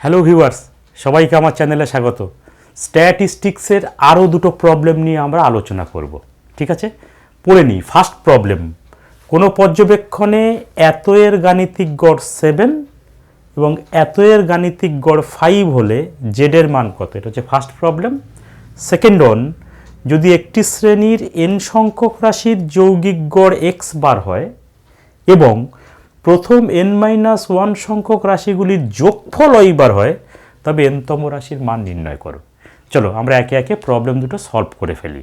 Hello viewers সবাইকে আমার চ্যানেলে স্বাগত। স্ট্যাটিস্টিক্সের আরও দুটো প্রবলেম নিয়ে আমরা আলোচনা করব, ঠিক আছে? পড়ে নিই। ফার্স্ট প্রবলেম কোনো পর্যবেক্ষণে এত এর গাণিতিক গড় সেভেন এবং এত এর গাণিতিক গড় ফাইভ হলে জেডের মান কত? এটা হচ্ছে ফার্স্ট প্রবলেম সেকেন্ড ওয়ান যদি একটি শ্রেণির এন সংখ্যক রাশির যৌগিক গড় এক্স বার হয় এবং প্রথম এন মাইনাস ওয়ান সংখ্যক রাশিগুলির যোগফল ওইবার হয়, তবে এনতম রাশির মান নির্ণয় করো। চলো, আমরা একে একে প্রবলেম দুটো সলভ করে ফেলি।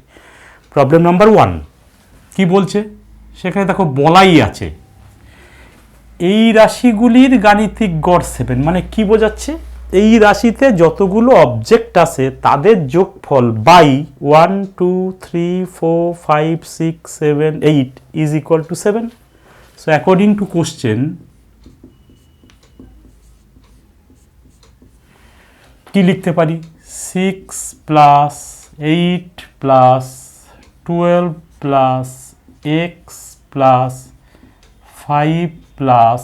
প্রবলেম নাম্বার ওয়ান কি বলছে? সেখানে দেখো, বলাই আছে। এই রাশিগুলির গাণিতিক গড় সেভেন মানে কি বোঝাচ্ছে? এই রাশিতে যতগুলো অবজেক্ট আছে, তাদের যোগফল by one two three four five six seven eight is equal to seven so according to question কি লিখতে পারি? Six plus eight plus twelve plus x plus five plus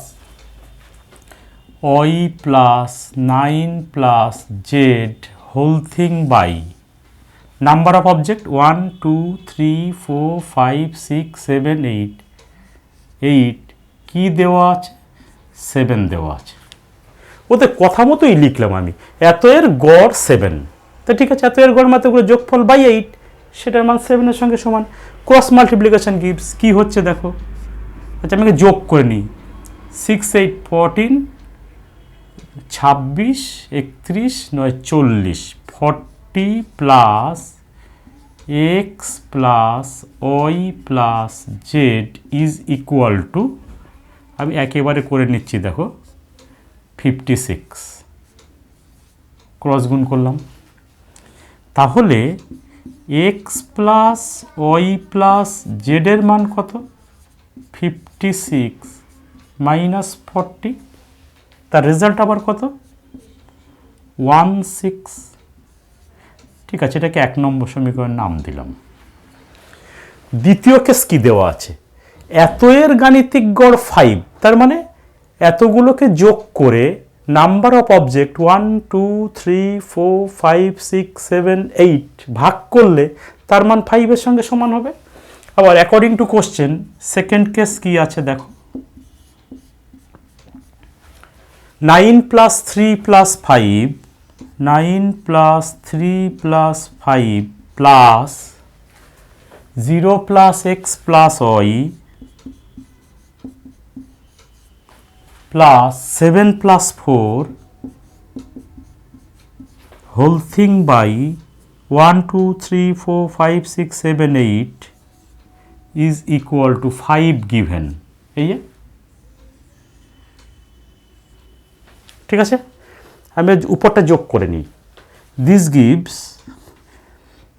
y plus nine plus z whole thing by number of object one two three four five six seven eight eight কী দেওয়া আছে? Seven দেওয়া আছে। ওতে কথা মতোই লিখলাম আমি। এত এর গড় সেভেন তো ঠিক আছে, এত এর গড় মাত্রগুলো যোগফল বাই এইট সেটার মান সেভেনের সঙ্গে সমান। ক্রস মাল্টিপ্লিকেশন গিভস কী হচ্ছে দেখো? আচ্ছা আমাকে যোগ করে নিই। সিক্স এইট ফোরটিন ছাব্বিশ, একত্রিশ, নয়, চল্লিশ forty plus x plus y plus z is equal to আমি একেবারে করে নিচ্ছি দেখো ফিফটি সিক্স ক্রস গুণ করলাম। তাহলে এক্স প্লাস ওই প্লাস জেডের মান কত? ফিফটি সিক্স মাইনাস ফর্টি তার রেজাল্ট আবার কত? ওয়ান সিক্স ঠিক আছে, এটাকে এক নম্বর সমীকরণের নাম দিলাম। দ্বিতীয় কেস কি দেওয়া আছে? এত এর গাণিতিক গড় ফাইভ তার মানে এতগুলোকে যোগ করে number of object one two three four five six seven eight ভাগ করলে তার মান ফাইভের সঙ্গে সমান হবে। আবার according to question second case কি আছে দেখো। Nine plus three plus five nine plus three plus five plus zero plus x plus y plus seven plus four whole thing by one, two, three, four, five, six, seven, eight is equal to five given. এই ঠিক আছে? আমি উপরটা যোগ করে নিই। This gives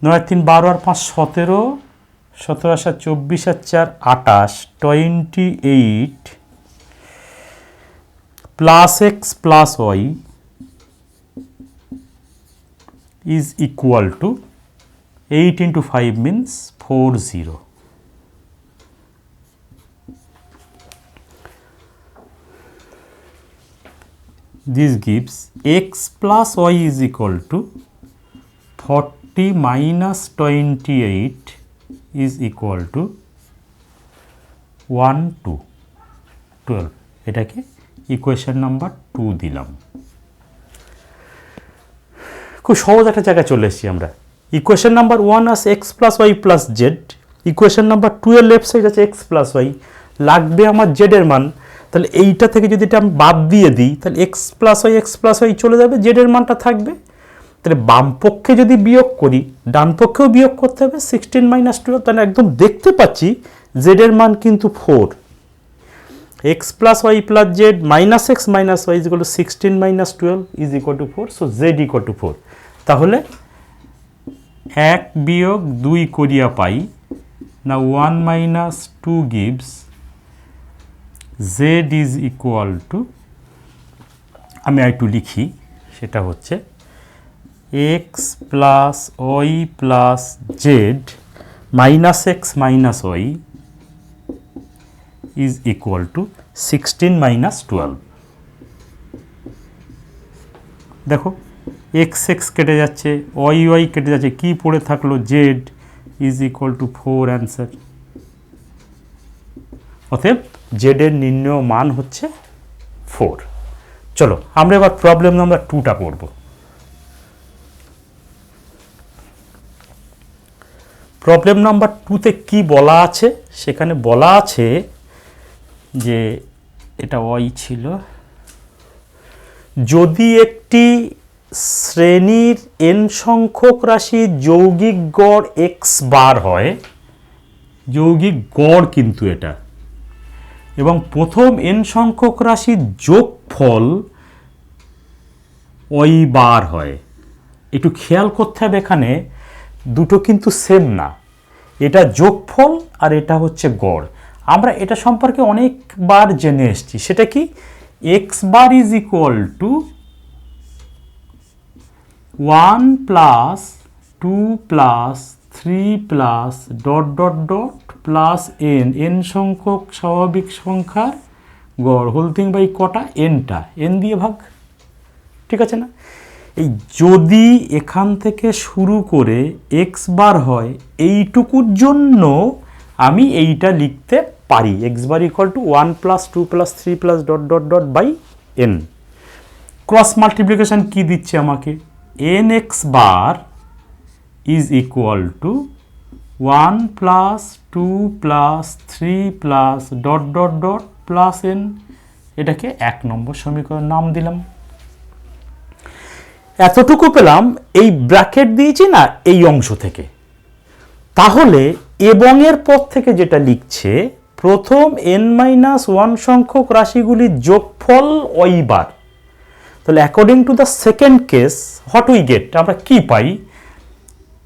নয় তিন বারো আর পাঁচ সতেরো সতেরো সাত চব্বিশ আর চার আটাশ twenty eight plus x plus y is equal to eight into five means four zero this gives x plus y is equal to 40 minus 28 is equal to 1 2 12 এটাকে ইকুয়েশন নাম্বার টু দিলাম। খুব সহজ একটা জায়গায় চলে এসেছি আমরা। ইকুয়েশন নাম্বার ওয়ান আছে x plus y plus z equation number two এর লেফট সাইড আছে এক্স প্লাস ওয়াই লাগবে আমার জেডের মান তাহলে এইটা থেকে যদি এটা আমি বাদ দিয়ে দিই, তাহলে x plus y x plus y চলে যাবে জেডের মানটা থাকবে। তাহলে বাম পক্ষে যদি বিয়োগ করি, ডান পক্ষেও বিয়োগ করতে হবে সিক্সটিন মাইনাস টুয়েলভ তাহলে একদম দেখতে পাচ্ছি জেডের মান কিন্তু four x plus y plus z minus x minus y is equal to sixteen minus twelve is equal to four so z equal to four তাহলে এক বিয়োগ দুই করিয়া পাই না one minus two gives z is equal to, আমি একটু লিখি, সেটা হচ্ছে x plus y plus z minus x minus y is equal to sixteen minus twelve দেখো এক্স এক্স কেটে যাচ্ছে ওয়াই ওয়াই কেটে যাচ্ছে, কি পড়ে থাকল z is equal to four answer অতএব জেডের নির্ণয় মান হচ্ছে ফোর চলো, আমরা এবার প্রবলেম নাম্বার টুটা করব। প্রবলেম নাম্বার টুতে কি বলা আছে? সেখানে বলা আছে যে এটা ওই ছিল। যদি একটি শ্রেণির এন সংখ্যক রাশি যৌগিক গড় এক্স বার হয়, যৌগিক গড় কিন্তু এটা। এবং প্রথম এন সংখ্যক রাশির যোগফল ওই বার হয়। একটু খেয়াল করতে হবে এখানে, দুটো কিন্তু সেম না। এটা যোগফল আর এটা হচ্ছে গড়। আমরা এটা সম্পর্কে অনেকবার জেনে এসেছি। সেটা কি? X bar is equal to one plus two plus three plus dot dot dot plus n. N সংখ্যক স্বাভাবিক সংখ্যার গড়। হোল থিং বাই কটা? এনটা। এন দিয়ে ভাগ। ঠিক আছে না? এই যদি এখান থেকে শুরু করে এক্স বার হয়, এইটুকুর জন্য আমি এইটা লিখতে পারি। X bar equal to one plus two plus three plus dot dot dot by n cross multiplication কি দিচ্ছে আমাকে? N x bar is equal to one plus two plus three plus dot dot dot plus n, এটাকে এক নম্বর সমীকরণ নাম দিলাম। এতটুকু পেলাম এই ব্র্যাকেট দিয়েছি না, এই অংশ থেকে। তাহলে এবং এর পর থেকে যেটা লিখছে, প্রথম এন মাইনাস ওয়ান সংখ্যক রাশিগুলির যোগফল ওইবার। তাহলে according to the second case what we get আমরা কি পাই?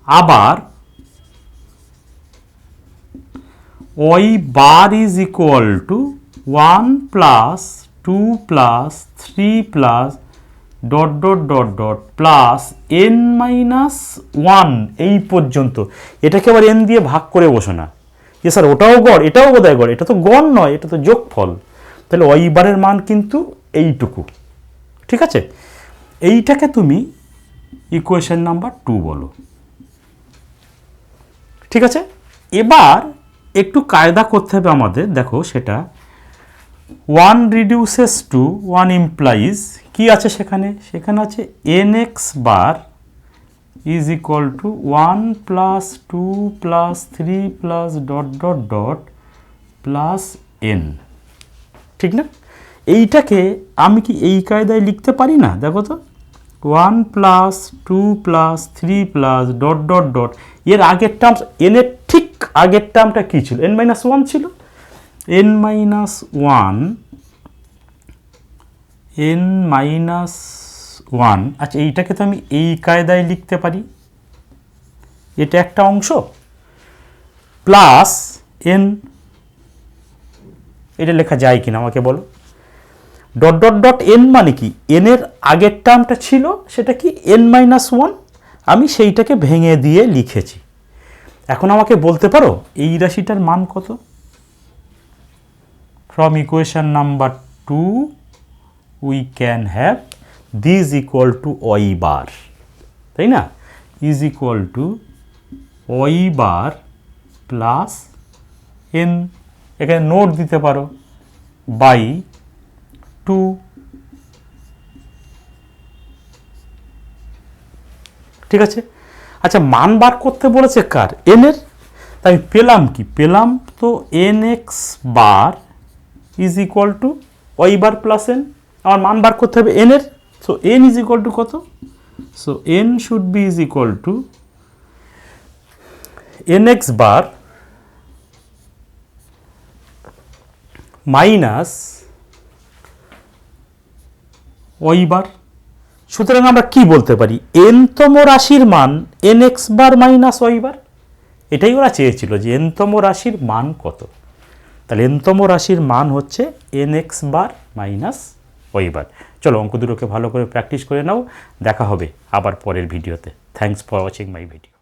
আবার y bar is equal to one plus two plus three plus dot dot dot dot plus n minus one এই পর্যন্ত। এটাকে আবার এন দিয়ে ভাগ করে বসো না। যে স্যার, ওটাও গড়, এটাও বোধহয় গড়, এটা তো গড় নয়, এটা তো যোগফল। তাহলে ওই বারের মান কিন্তু এইটুকু। ঠিক আছে? এইটাকে তুমি ইকুয়েশন নাম্বার টু বলো। ঠিক আছে? এবার একটু কায়দা করতে হবে আমাদের, দেখো সেটা। One reduces to one implies কি আছে সেখানে? সেখানে আছে n x bar is equal to one plus two plus three plus dot dot dot plus n ঠিক না? এইটাকে আমি কি এই কায়দায় লিখতে পারি না? দেখো তো। One plus two plus three plus dot dot dot এর আগের টার্মস এন এর ঠিক আগের টার্মটা কী ছিল? এন মাইনাস ওয়ান ছিল? N minus one n minus one আচ্ছা এইটাকে তো আমি এই কায়দায় লিখতে পারি। এটা একটা অংশ। প্লাস এন এটা লেখা যায় কিনা আমাকে বলো? ডট ডট ডট এন মানে কি? এন এর আগের টার্মটা ছিল, সেটা কি? এন মাইনাস ওয়ান আমি সেইটাকে ভেঙে দিয়ে লিখেছি। এখন আমাকে বলতে পারো, এই রাশিটার মান কত? From equation number two we can have this equal to y bar তাই না? Is equal to y bar plus n এখানে নোট দিতে পারো বাই টু ঠিক আছে? আচ্ছা মান বার করতে বলেছে কার? এন এর? তাই পেলাম কি? পেলাম তো n x bar is equal to y bar plus n আমার মান বার করতে হবে এন এর। So n is equal to কত? So n should be is equal to n x bar minus y bar. সুতরাং আমরা কি বলতে পারি? এনতম রাশির মান n x bar minus y bar? এটাই ওরা চেয়েছিল যে এনতম রাশির মান কত? তাহলে এনতম রাশির মান হচ্ছে N x bar minus y বার। চলো অঙ্ক দুটোকে ভালো করে প্র্যাকটিস করে নাও। দেখা হবে আবার পরের ভিডিওতে। Thanks for watching my video